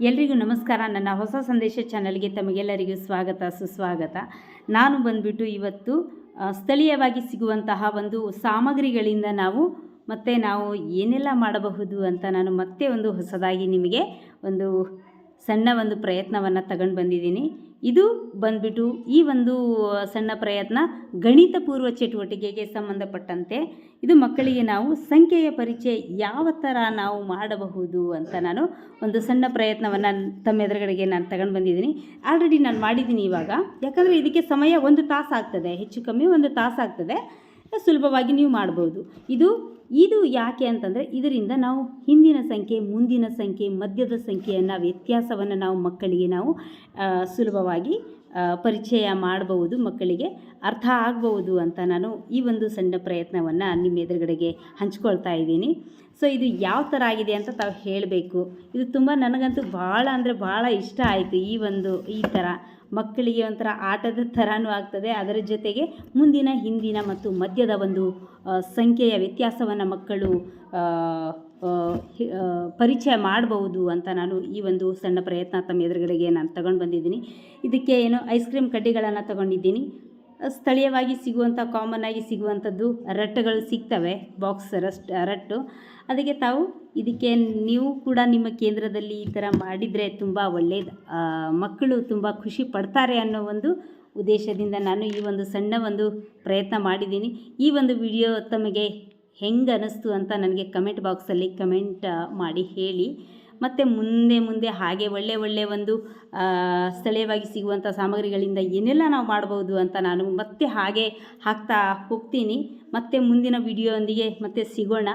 ಎಲ್ರಿಗೂ ನಮಸ್ಕಾರ. ನನ್ನ ಹೊಸ ಸಂದೇಶ ಚಾನಲ್ಗೆ ತಮಗೆಲ್ಲರಿಗೂ ಸ್ವಾಗತ, ಸುಸ್ವಾಗತ. ನಾನು ಬಂದ್ಬಿಟ್ಟು ಇವತ್ತು ಸ್ಥಳೀಯವಾಗಿ ಸಿಗುವಂತಹ ಒಂದು ಸಾಮಗ್ರಿಗಳಿಂದ ನಾವು ಮತ್ತೆ ನಾವು ಏನೆಲ್ಲ ಮಾಡಬಹುದು ಅಂತ ನಾನು ಮತ್ತೆ ಒಂದು ಹೊಸದಾಗಿ ನಿಮಗೆ ಒಂದು ಸಣ್ಣ ಒಂದು ಪ್ರಯತ್ನವನ್ನು ತಗೊಂಡು ಬಂದಿದ್ದೀನಿ. ಇದು ಬಂದ್ಬಿಟ್ಟು ಈ ಒಂದು ಸಣ್ಣ ಪ್ರಯತ್ನ ಗಣಿತ ಪೂರ್ವ ಚಟುವಟಿಕೆಗೆ ಸಂಬಂಧಪಟ್ಟಂತೆ ಇದು ಮಕ್ಕಳಿಗೆ ನಾವು ಸಂಖ್ಯೆಯ ಪರಿಚಯ ಯಾವ ಥರ ನಾವು ಮಾಡಬಹುದು ಅಂತ ನಾನು ಒಂದು ಸಣ್ಣ ಪ್ರಯತ್ನವನ್ನು ತಮ್ಮ ಎದುರುಗಡೆಗೆ ನಾನು ತಗೊಂಡು ಬಂದಿದ್ದೀನಿ. ಆಲ್ರೆಡಿ ನಾನು ಮಾಡಿದ್ದೀನಿ ಇವಾಗ. ಯಾಕಂದರೆ ಇದಕ್ಕೆ ಸಮಯ ಒಂದು ತಾಸು ಆಗ್ತದೆ, ಹೆಚ್ಚು ಕಮ್ಮಿ ಒಂದು ತಾಸು ಆಗ್ತದೆ. ಸುಲಭವಾಗಿ ನೀವು ಮಾಡ್ಬೋದು. ಇದು ಇದು ಯಾಕೆ ಅಂತಂದರೆ ಇದರಿಂದ ನಾವು ಹಿಂದಿನ ಸಂಖ್ಯೆ, ಮುಂದಿನ ಸಂಖ್ಯೆ, ಮಧ್ಯದ ಸಂಖ್ಯೆಯನ್ನು, ವ್ಯತ್ಯಾಸವನ್ನು ನಾವು ಮಕ್ಕಳಿಗೆ ನಾವು ಸುಲಭವಾಗಿ ಪರಿಚಯ ಮಾಡಬಹುದು ಮಕ್ಕಳಿಗೆ, ಅರ್ಥ ಆಗಬಹುದು ಅಂತ ನಾನು ಈ ಒಂದು ಸಣ್ಣ ಪ್ರಯತ್ನವನ್ನು ನಿಮ್ಮ ಎದುರುಗಡೆಗೆ ಹಂಚ್ಕೊಳ್ತಾ ಇದ್ದೀನಿ. ಸೊ ಇದು ಯಾವ ಥರ ಆಗಿದೆ ಅಂತ ತಾವು ಹೇಳಬೇಕು. ಇದು ತುಂಬ ನನಗಂತೂ ಭಾಳ ಅಂದರೆ ಭಾಳ ಇಷ್ಟ ಆಯಿತು ಈ ಒಂದು, ಈ ಥರ ಮಕ್ಕಳಿಗೆ ಒಂಥರ ಆಟದ ಥರನೂ ಆಗ್ತದೆ. ಅದರ ಜೊತೆಗೆ ಮುಂದಿನ, ಹಿಂದಿನ ಮತ್ತು ಮಧ್ಯದ ಒಂದು ಸಂಖ್ಯೆಯ ವ್ಯತ್ಯಾಸವನ್ನು ಮಕ್ಕಳು ಪರಿಚಯ ಮಾಡಬಹುದು ಅಂತ ನಾನು ಈ ಒಂದು ಸಣ್ಣ ಪ್ರಯತ್ನ ತಮ್ಮ ಎದುರುಗಡೆಗೆ ನಾನು ತಗೊಂಡು ಬಂದಿದ್ದೀನಿ. ಇದಕ್ಕೆ ಏನು ಐಸ್ ಕ್ರೀಮ್ ಕಡ್ಡಿಗಳನ್ನು ತಗೊಂಡಿದ್ದೀನಿ. ಸ್ಥಳೀಯವಾಗಿ ಸಿಗುವಂಥ ಕಾಮನ್ ಆಗಿ ಸಿಗುವಂಥದ್ದು ರಟ್ಟುಗಳು ಸಿಗ್ತವೆ ಬಾಕ್ಸ್ ರಸ್ಟ್ ರಟ್ಟು. ಅದಕ್ಕೆ ತಾವು ಇದಕ್ಕೆ ನೀವು ಕೂಡ ನಿಮ್ಮ ಕೇಂದ್ರದಲ್ಲಿ ಈ ಥರ ಮಾಡಿದರೆ ತುಂಬ ಒಳ್ಳೆಯದು ಮಕ್ಕಳು ತುಂಬ ಖುಷಿ ಪಡ್ತಾರೆ ಅನ್ನೋ ಒಂದು ಉದ್ದೇಶದಿಂದ ನಾನು ಈ ಒಂದು ಸಣ್ಣ ಒಂದು ಪ್ರಯತ್ನ ಮಾಡಿದ್ದೀನಿ. ಈ ಒಂದು ವಿಡಿಯೋ ತಮಗೆ ಹೆಂಗೆ ಅನ್ನಿಸ್ತು ಅಂತ ನನಗೆ ಕಮೆಂಟ್ ಬಾಕ್ಸಲ್ಲಿ ಕಮೆಂಟ್ ಮಾಡಿ ಹೇಳಿ. ಮತ್ತು ಮುಂದೆ ಮುಂದೆ ಹಾಗೆ ಒಳ್ಳೆ ಒಳ್ಳೆ ಒಂದು ಸ್ಥಳೀಯವಾಗಿ ಸಿಗುವಂಥ ಸಾಮಗ್ರಿಗಳಿಂದ ಏನೆಲ್ಲ ನಾವು ಮಾಡ್ಬೋದು ಅಂತ ನಾನು ಮತ್ತೆ ಹಾಗೆ ಹಾಕ್ತಾ ಹೋಗ್ತೀನಿ. ಮತ್ತೆ ಮುಂದಿನ ವಿಡಿಯೋದೊಂದಿಗೆ ಮತ್ತೆ ಸಿಗೋಣ.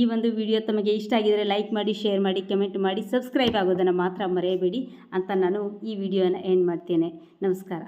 ಈ ಒಂದು ವಿಡಿಯೋ ತಮಗೆ ಇಷ್ಟ ಆಗಿದರೆ ಲೈಕ್ ಮಾಡಿ, ಶೇರ್ ಮಾಡಿ, ಕಮೆಂಟ್ ಮಾಡಿ, ಸಬ್ಸ್ಕ್ರೈಬ್ ಆಗೋದನ್ನು ಮಾತ್ರ ಮರೆಯಬೇಡಿ ಅಂತ ನಾನು ಈ ವಿಡಿಯೋನ ಎಂಡ್ ಮಾಡ್ತೇನೆ. ನಮಸ್ಕಾರ.